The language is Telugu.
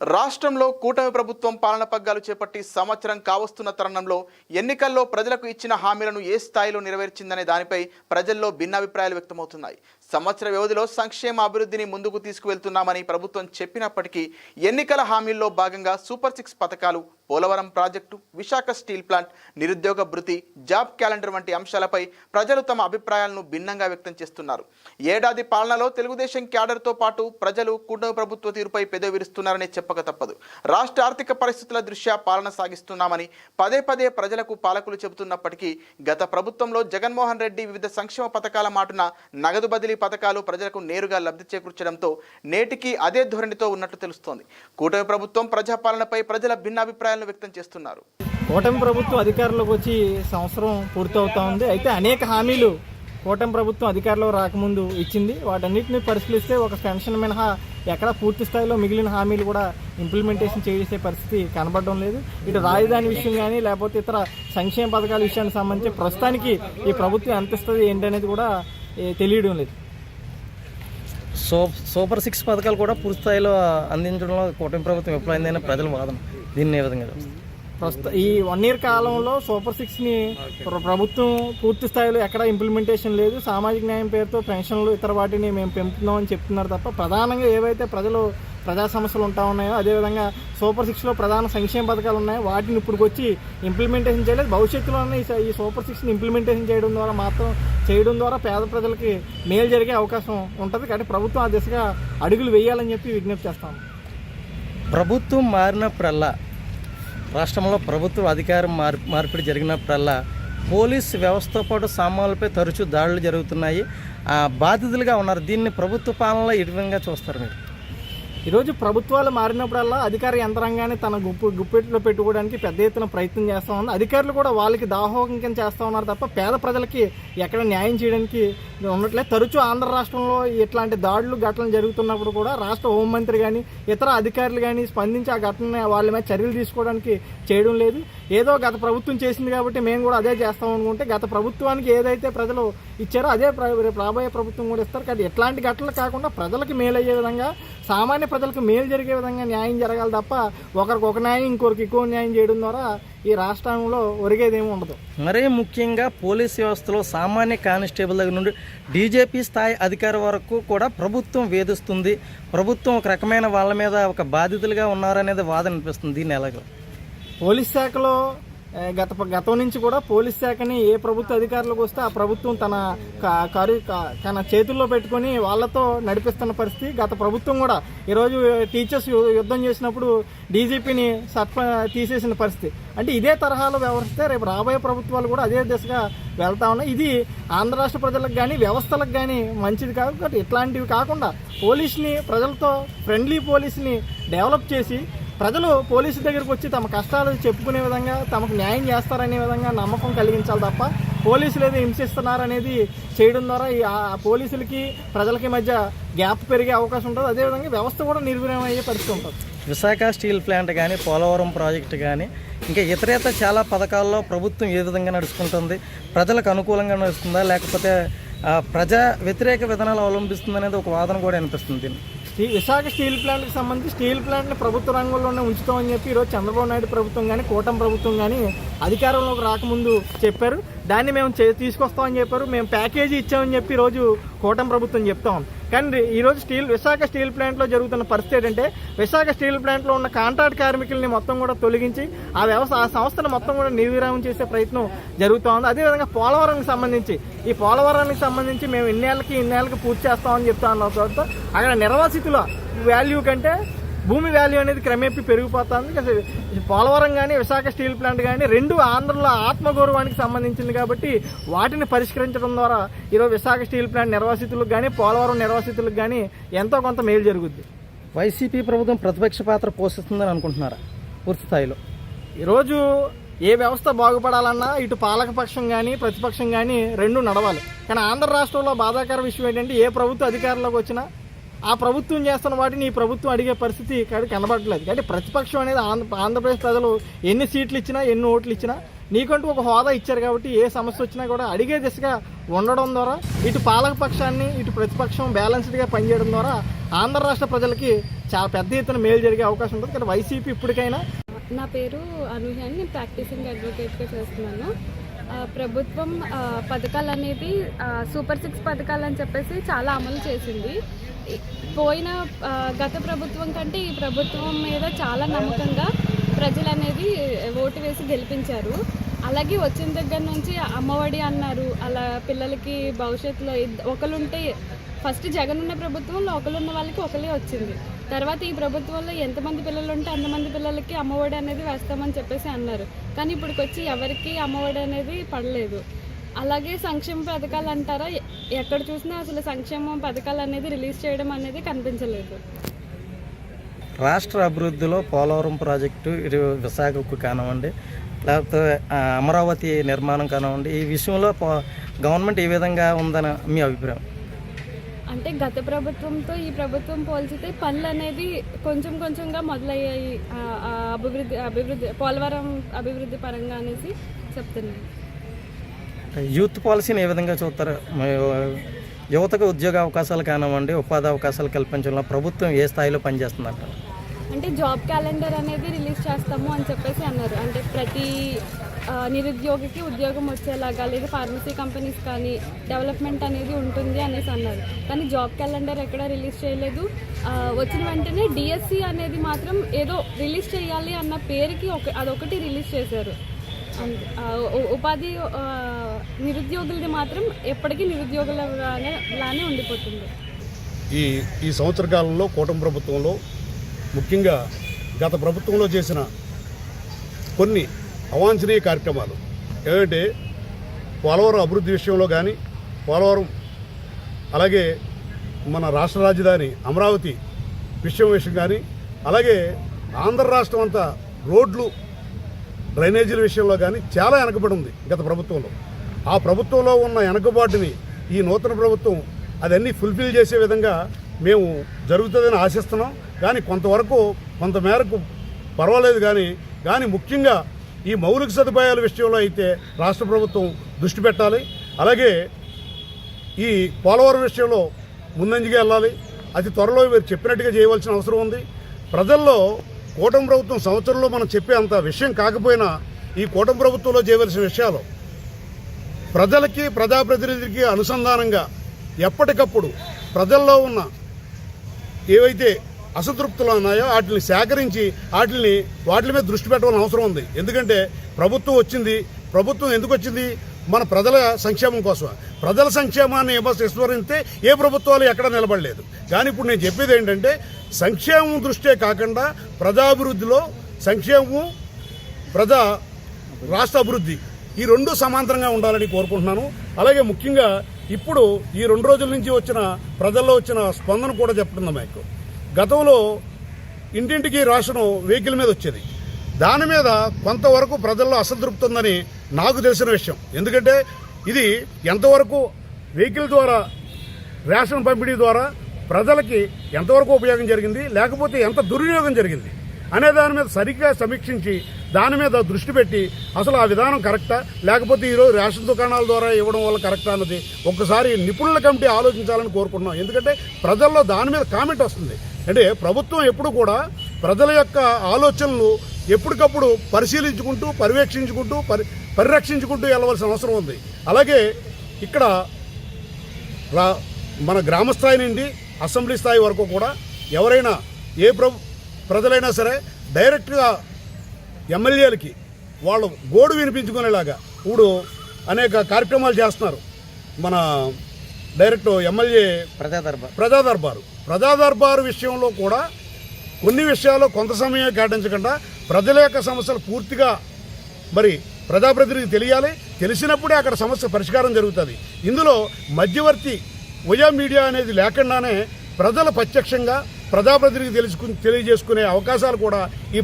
రాష్ట్రంలో కూటమి ప్రభుత్వం పాలన పగ్గాలు చేపట్టి సంవత్సరం కావస్తున్న తరుణంలో ఎన్నికల్లో ప్రజలకు ఇచ్చిన హామీలను ఏ స్థాయిలో నెరవేర్చిందనే దానిపై ప్రజల్లో భిన్నాభిప్రాయాలు వ్యక్తమవుతున్నాయి. సంవత్సర వ్యవధిలో సంక్షేమ అభివృద్ధిని ముందుకు తీసుకువెళ్తున్నామని ప్రభుత్వం చెప్పినప్పటికీ ఎన్నికల హామీల్లో భాగంగా సూపర్ సిక్స్ పథకాలు Polavaram project Visakha steel plant నిరుద్యోగ భృతి జాబ్ క్యాలెండర్ వంటి అంశాలపై ప్రజలు తమ అభిప్రాయాలను భిన్నంగా వ్యక్తం చేస్తున్నారు. ఏడాది పాలనలో తెలుగుదేశం క్యాడర్తో పాటు ప్రజలు కూటమి ప్రభుత్వ తీరుపై పెదవిరుస్తున్నారని చెప్పక తప్పదు. రాష్ట్ర ఆర్థిక పరిస్థితుల దృష్ట్యా పాలన సాగిస్తున్నామని పదే పదే ప్రజలకు పాలకులు చెబుతున్నప్పటికీ గత ప్రభుత్వంలో జగన్మోహన్ రెడ్డి వివిధ సంక్షేమ పథకాల మాటున నగదు బదిలీ పథకాలు ప్రజలకు నేరుగా లబ్ధి చేకూర్చడంతో నేటికి అదే ధోరణితో ఉన్నట్లు తెలుస్తోంది. కూటమి ప్రభుత్వం ప్రజాపాలనపై ప్రజల భిన్నాభిప్రాయాలను వ్యక్తం చేస్తున్నారు. కూటమి ప్రభుత్వం అధికారంలోకి వచ్చి సంవత్సరం పూర్తవుతా ఉంది. అయితే అనేక హామీలు కూటమి ప్రభుత్వం అధికారంలో రాకముందు ఇచ్చింది. వాటన్నిటిని పరిశీలిస్తే ఒక పెన్షన్ మినహా ఎక్కడ పూర్తి స్థాయిలో మిగిలిన హామీలు కూడా ఇంప్లిమెంటేషన్ చేసే పరిస్థితి కనబడడం లేదు. ఇటు రాజధాని విషయం కానీ లేకపోతే ఇతర సంక్షేమ పథకాల విషయానికి సంబంధించి ప్రస్తుతానికి ఈ ప్రభుత్వం ఎంత ఇస్తుంది ఏంటనేది కూడా తెలియడం లేదు. సో సూపర్ సిక్స్ పథకాలు కూడా పూర్తి స్థాయిలో అందించడంలో కూటమి ప్రభుత్వం విఫలమైందని ప్రజల వాదన. దీన్ని ఏ విధంగా ప్రస్తుతం ఈ వన్ ఇయర్ కాలంలో సూపర్ సిక్స్ని ప్రభుత్వం పూర్తి స్థాయిలో ఎక్కడ ఇంప్లిమెంటేషన్ లేదు. సామాజిక న్యాయం పేరుతో పెన్షన్లు ఇతర వాటిని మేము పెంపుతున్నామని చెప్తున్నారు తప్ప ప్రధానంగా ఏవైతే ప్రజలు ప్రజా సమస్యలు ఉంటా ఉన్నాయో అదేవిధంగా సూపర్ సిక్స్లో ప్రధాన సంక్షేమ పథకాలు ఉన్నాయో. వాటిని ఇప్పుడు వచ్చి ఇంప్లిమెంటేషన్ చేయలేదు. భవిష్యత్తులోనే ఈ స- ఈ సూపర్ సిక్స్ని ఇంప్లిమెంటేషన్ చేయడం ద్వారా మాత్రం చేయడం ద్వారా పేద ప్రజలకి మేలు జరిగే అవకాశం ఉంటుంది. కాబట్టి ప్రభుత్వం ఆ దిశగా అడుగులు వేయాలని చెప్పి విజ్ఞప్తి చేస్తాం. ప్రభుత్వం మారినప్పుడల్లా రాష్ట్రంలో ప్రభుత్వ అధికారం మార్ మార్పిడి జరిగినప్పుడల్లా పోలీస్ వ్యవస్థతో పాటు సామాన్లపై తరచూ దాడులు జరుగుతున్నాయి. ఆ బాధితులుగా ఉన్నారు. దీన్ని ప్రభుత్వ పాలనలో ఏ విధంగా చూస్తారు మీరు? ఈరోజు ప్రభుత్వాలు మారినప్పుడల్లా అధికార యంత్రాంగాన్ని తన గుప్పు గుప్పెట్లో పెట్టుకోవడానికి పెద్ద ఎత్తున ప్రయత్నం చేస్తూ ఉంది అధికారులు కూడా వాళ్ళకి దాహోకం కింద చేస్తూ ఉన్నారు తప్ప పేద ప్రజలకి ఎక్కడ న్యాయం చేయడానికి ఉండట్లేదు తరచూ ఆంధ్ర రాష్ట్రంలో ఇట్లాంటి దాడులు ఘటనలు జరుగుతున్నప్పుడు కూడా రాష్ట్ర హోంమంత్రి కానీ ఇతర అధికారులు కానీ స్పందించి ఆ ఘటన వాళ్ళ మీద చర్యలు తీసుకోవడానికి చేయడం లేదు. ఏదో గత ప్రభుత్వం చేసింది కాబట్టి మేము కూడా అదే చేస్తాం అనుకుంటే గత ప్రభుత్వానికి ఏదైతే ప్రజలు ఇచ్చారో అదే రాబోయే ప్రభుత్వం కూడా ఇస్తారు. కానీ ఎట్లాంటి ఘటనలు కాకుండా ప్రజలకు మేలు అయ్యే విధంగా సామాన్య ప్రజలకు మేలు జరిగే విధంగా న్యాయం జరగాలి తప్ప ఒకరికి ఒక న్యాయం ఇంకొకరికి ఎక్కువ న్యాయం చేయడం ద్వారా ఈ రాష్ట్రంలో ఒరిగేదేమీ ఉండదు. మరీ ముఖ్యంగా పోలీస్ వ్యవస్థలో సామాన్య కానిస్టేబుల్ దగ్గర నుండి డీజేపీ స్థాయి అధికారి వరకు కూడా ప్రభుత్వం వేధిస్తుంది. ప్రభుత్వం ఒక రకమైన వాళ్ళ మీద ఒక బాధితులుగా ఉన్నారనేది వాదన అనిపిస్తుంది. దీన్ని ఎలాగో? పోలీస్ శాఖలో గత గతం నుంచి కూడా పోలీస్ శాఖని ఏ ప్రభుత్వ అధికారులకు వస్తే ఆ ప్రభుత్వం తన క- తన చేతుల్లో పెట్టుకొని వాళ్ళతో నడిపిస్తున్న పరిస్థితి. గత ప్రభుత్వం కూడా ఈరోజు టీచర్స్ యుద్ధం చేసినప్పుడు డీజీపీని సత్ప తీసేసిన పరిస్థితి. అంటే ఇదే తరహాలో వ్యవహరిస్తే రేపు రాబోయే ప్రభుత్వాలు కూడా అదే దిశగా వెళ్తా ఉన్నాయి. ఇది ఆంధ్ర రాష్ట్ర ప్రజలకు కానీ వ్యవస్థలకు కానీ మంచిది కాదు. కాబట్టి ఇట్లాంటివి కాకుండా పోలీస్ని ప్రజలతో ఫ్రెండ్లీ పోలీస్ని డెవలప్ చేసి ప్రజలు పోలీసు దగ్గరికి వచ్చి తమ కష్టాలు చెప్పుకునే విధంగా తమకు న్యాయం చేస్తారనే విధంగా నమ్మకం కలిగించాలి తప్ప పోలీసులు ఏదో హింసిస్తున్నారనేది చేయడం ద్వారా ఈ ఆ పోలీసులకి ప్రజలకి మధ్య గ్యాప్ పెరిగే అవకాశం ఉంటుంది. అదేవిధంగా వ్యవస్థ కూడా నిర్వీర్యం అయ్యే పరిస్థితి ఉంటుంది. విశాఖ స్టీల్ ప్లాంట్ కానీ పోలవరం ప్రాజెక్టు కానీ ఇంకా ఇతరేతర చాలా పథకాల్లో ప్రభుత్వం ఏ విధంగా నడుచుకుంటుంది ప్రజలకు అనుకూలంగా నడుస్తుందా లేకపోతే ప్రజా వ్యతిరేక విధానాలు అవలంబిస్తుంది అనేది ఒక వాదన కూడా అనిపిస్తుంది దీన్ని విశాఖ స్టీల్ ప్లాంట్కి సంబంధించి స్టీల్ ప్లాంట్ని ప్రభుత్వ రంగంలోనే ఉంచుతామని చెప్పి ఈరోజు చంద్రబాబు నాయుడు ప్రభుత్వం కానీ కూటమి ప్రభుత్వం కానీ అధికారంలోకి రాకముందు చెప్పారు. దాన్ని మేము చే- తీసుకొస్తామని చెప్పారు. మేము ప్యాకేజీ ఇచ్చామని చెప్పి ఈరోజు కూటమి ప్రభుత్వం చెప్తా ఉంది. కానీ ఈరోజు స్టీల్ విశాఖ స్టీల్ ప్లాంట్లో జరుగుతున్న పరిస్థితి ఏంటంటే విశాఖ స్టీల్ ప్లాంట్లో ఉన్న కాంట్రాక్ట్ కార్మికుల్ని మొత్తం కూడా తొలగించి ఆ వ్యవస్థ ఆ సంస్థను మొత్తం కూడా నిర్విరామం చేసే ప్రయత్నం జరుగుతూ ఉంది. అదేవిధంగా పోలవరంకి సంబంధించి ఈ పోలవరానికి సంబంధించి మేము ఇన్నేళ్ళకి ఇన్నేళ్ళకి పూర్తి చేస్తామని చెప్తా ఉన్న తర్వాత అక్కడ నిర్వాసితుల వాల్యూ కంటే భూమి వాల్యూ అనేది క్రమేపీ పెరిగిపోతుంది. పోలవరం కానీ విశాఖ స్టీల్ ప్లాంట్ కానీ రెండు ఆంధ్రలో ఆత్మగౌరవానికి సంబంధించింది కాబట్టి వాటిని పరిష్కరించడం ద్వారా ఈరోజు విశాఖ స్టీల్ ప్లాంట్ నిర్వాసితులకు కానీ పోలవరం నిర్వాసితులకు కానీ ఎంతో కొంత మేలు జరుగుద్ది. వైసీపీ ప్రభుత్వం ప్రతిపక్ష పాత్ర పోషిస్తుందని అనుకుంటున్నారా? పూర్తి స్థాయిలో. ఈరోజు ఏ వ్యవస్థ బాగుపడాలన్నా ఇటు పాలకపక్షం కానీ ప్రతిపక్షం కానీ రెండు నడవాలి. కానీ ఆంధ్ర రాష్ట్రంలో బాధాకర విషయం ఏంటంటే ఏ ప్రభుత్వ అధికారంలోకి వచ్చినా ఆ ప్రభుత్వం చేస్తున్న వాటిని ఈ ప్రభుత్వం అడిగే పరిస్థితి ఇక్కడ కనబడట్లేదు కాబట్టి ప్రతిపక్షం అనేది ఆంధ్ర ఆంధ్రప్రదేశ్ ప్రజలు ఎన్ని సీట్లు ఇచ్చినా ఎన్ని ఓట్లు ఇచ్చినా నీకంటూ ఒక హోదా ఇచ్చారు కాబట్టి ఏ సమస్య వచ్చినా కూడా అడిగే దిశగా ఉండడం ద్వారా ఇటు పాలకపక్షాన్ని ఇటు ప్రతిపక్షం బ్యాలెన్స్డ్గా పనిచేయడం ద్వారా ఆంధ్ర రాష్ట్ర ప్రజలకి చాలా పెద్ద ఎత్తున మేలు జరిగే అవకాశం ఉంటుంది. కానీ వైసీపీ ఇప్పటికైనా నా పేరు అనూహ అని నేను ప్రాక్టీసింగ్ అడ్వకేట్గా చేస్తున్నాను. ప్రభుత్వం పథకాలు అనేది సూపర్ సిక్స్ పథకాలు అని చెప్పేసి చాలా అమలు చేసింది. పోయిన గత ప్రభుత్వం కంటే ఈ ప్రభుత్వం మీద చాలా నమ్మకంగా ప్రజలు అనేది ఓటు వేసి గెలిపించారు. అలాగే వచ్చిన దగ్గర నుంచి అమ్మఒడి అన్నారు. అలా పిల్లలకి భవిష్యత్తులో ఇద్- ఒకరుంటే ఫస్ట్ జగన్ ఉన్న ప్రభుత్వంలో ఒకరున్న వాళ్ళకి ఒకరే వచ్చింది. తర్వాత ఈ ప్రభుత్వంలో ఎంతమంది పిల్లలు ఉంటే అంతమంది పిల్లలకి అమ్మఒడి అనేది వేస్తామని చెప్పేసి అన్నారు. కానీ ఇప్పటికొచ్చి ఎవరికి అమ్మఒడి అనేది పడలేదు. అలాగే సంక్షేమ పథకాలు అంటారా? ఎక్కడ చూసినా అసలు సంక్షేమ పథకాలు అనేది రిలీజ్ చేయడం అనేది కనిపించలేదు. రాష్ట్ర అభివృద్ధిలో పోలవరం ప్రాజెక్టు ఇటు విశాఖకు కానివ్వండి లేకపోతే అమరావతి నిర్మాణం కానివ్వండి ఈ విషయంలో గవర్నమెంట్ ఏ విధంగా ఉందని మీ అభిప్రాయం? అంటే గత ప్రభుత్వంతో ఈ ప్రభుత్వం పోల్చితే పనులు అనేది కొంచెం కొంచెంగా మొదలయ్యాయి. అభివృద్ధి అభివృద్ధి పోలవరం అభివృద్ధి పరంగా అనేసి చెప్తున్నాను. యూత్ పాలసీని ఏ విధంగా చూస్తారు? యువతకు ఉద్యోగ అవకాశాలు కానివ్వండి ఉపాధి అవకాశాలు కల్పించడంలో ప్రభుత్వం ఏ స్థాయిలో పనిచేస్తుందంట? అంటే జాబ్ క్యాలెండర్ అనేది రిలీజ్ చేస్తాము అని చెప్పేసి అన్నారు. అంటే ప్రతి నిరుద్యోగికి ఉద్యోగం వచ్చేలాగా లేదా ఫార్మసీ కంపెనీస్ కానీ డెవలప్మెంట్ అనేది ఉంటుంది అనేసి అన్నారు. కానీ జాబ్ క్యాలెండర్ ఎక్కడ రిలీజ్ చేయలేదు. వచ్చిన వెంటనే డిఎస్సి అనేది మాత్రం ఏదో రిలీజ్ చేయాలి అన్న పేరుకి ఒక అదొకటి రిలీజ్ చేశారు. ఉపాధి నిరుద్యోగులది మాత్రం ఎప్పటికీ నిరుద్యోగుల ఉండిపోతుంది. ఈ ఈ సంవత్సర కాలంలో కూటమి ప్రభుత్వంలో ముఖ్యంగా గత ప్రభుత్వంలో చేసిన కొన్ని అవాంఛనీయ కార్యక్రమాలు. ఏమంటే పోలవరం అభివృద్ధి విషయంలో కానీ పోలవరం అలాగే మన రాష్ట్ర రాజధాని అమరావతి విషయం విషయం కానీ అలాగే ఆంధ్ర రాష్ట్రం అంతా రోడ్లు డ్రైనేజీల విషయంలో కానీ చాలా వెనకబడి ఉంది గత ప్రభుత్వంలో. ఆ ప్రభుత్వంలో ఉన్న వెనకబాటుని ఈ నూతన ప్రభుత్వం అదన్నీ ఫుల్ఫిల్ చేసే విధంగా మేము జరుగుతుందని ఆశిస్తున్నాం. కానీ కొంతవరకు కొంతమేరకు పర్వాలేదు కానీ కానీ ముఖ్యంగా ఈ మౌలిక సదుపాయాల విషయంలో అయితే రాష్ట్ర ప్రభుత్వం దృష్టి పెట్టాలి. అలాగే ఈ పోలవరం విషయంలో ముందంజగా వెళ్ళాలి. అతి త్వరలో మీరు చెప్పినట్టుగా చేయవలసిన అవసరం ఉంది. ప్రజల్లో కూటమి ప్రభుత్వం సంవత్సరంలో మనం చెప్పే అంత విషయం కాకపోయినా ఈ కూటమి ప్రభుత్వంలో చేయవలసిన విషయాలు ప్రజలకి ప్రజాప్రతినిధికి అనుసంధానంగా ఎప్పటికప్పుడు ప్రజల్లో ఉన్న ఏవైతే అసంతృప్తులు ఉన్నాయో వాటిని సేకరించి వాటిని వాటి మీద దృష్టి పెట్టాల్సిన అవసరం ఉంది. ఎందుకంటే ప్రభుత్వం వచ్చింది. ప్రభుత్వం ఎందుకు వచ్చింది? మన ప్రజల సంక్షేమం కోసం ప్రజల సంక్షేమాన్ని ఏమో విస్మరిస్తే ఏ ప్రభుత్వాలు ఎక్కడ నిలబడలేదు. కానీ ఇప్పుడు నేను చెప్పేది ఏంటంటే సంక్షేమం దృష్టే కాకుండా ప్రజాభివృద్ధిలో సంక్షేమం ప్రజా రాష్ట్ర అభివృద్ధి ఈ రెండు సమాంతరంగా ఉండాలని కోరుకుంటున్నాను. అలాగే ముఖ్యంగా ఇప్పుడు ఈ రెండు రోజుల నుంచి వచ్చిన ప్రజల్లో వచ్చిన స్పందన కూడా చెప్తుంది మీకు. గతంలో ఇంటింటికి రాష్ట్రం వెహికల్ మీద వచ్చేది. దాని మీద కొంతవరకు ప్రజల్లో అసంతృప్తి ఉందని నాకు తెలిసిన విషయం. ఎందుకంటే ఇది ఎంతవరకు వెహికల్ ద్వారా రేషన్ పంపిణీ ద్వారా ప్రజలకి ఎంతవరకు ఉపయోగం జరిగింది లేకపోతే ఎంత దుర్వినియోగం జరిగింది అనే దాని మీద సరిగ్గా సమీక్షించి దాని మీద దృష్టి పెట్టి అసలు ఆ విధానం కరెక్టా? లేకపోతే ఈరోజు రేషన్ దుకాణాల ద్వారా ఇవ్వడం వల్ల కరెక్టా అన్నది ఒక్కసారి నిపుణుల కమిటీ ఆలోచించాలని కోరుకుంటున్నాం. ఎందుకంటే ప్రజల్లో దాని మీద కామెంట్ వస్తుంది. అంటే ప్రభుత్వం ఎప్పుడు కూడా ప్రజల యొక్క ఆలోచనలు ఎప్పటికప్పుడు పరిశీలించుకుంటూ పర్యవేక్షించుకుంటూ పరి పరిరక్షించుకుంటూ వెళ్ళవలసిన అవసరం ఉంది. అలాగే ఇక్కడ మన గ్రామ స్థాయి నుండి అసెంబ్లీ స్థాయి వరకు కూడా ఎవరైనా ఏ ప్ర ప్రజలైనా సరే డైరెక్ట్గా ఎమ్మెల్యేలకి వాళ్ళు గోడు వినిపించుకునేలాగా ఇప్పుడు అనేక కార్యక్రమాలు చేస్తున్నారు. మన డైరెక్ట్ ఎమ్మెల్యే ప్రజా దర్బార్ ప్రజా దర్బారు ప్రజా దర్బారు విషయంలో కూడా కొన్ని విషయాల్లో కొంత సమయం కేటాయించకుండా ప్రజల యొక్క సమస్యలు పూర్తిగా మరి ప్రజాప్రతినిధికి తెలియాలి. తెలిసినప్పుడే అక్కడ సమస్య పరిష్కారం జరుగుతుంది. ఇందులో మధ్యవర్తి వయా మీడియా అనేది లేకుండానే ప్రజలు ప్రత్యక్షంగా ప్రజాప్రతినిధికి తెలుసుకు తెలియజేసుకునే అవకాశాలు కూడా ఈ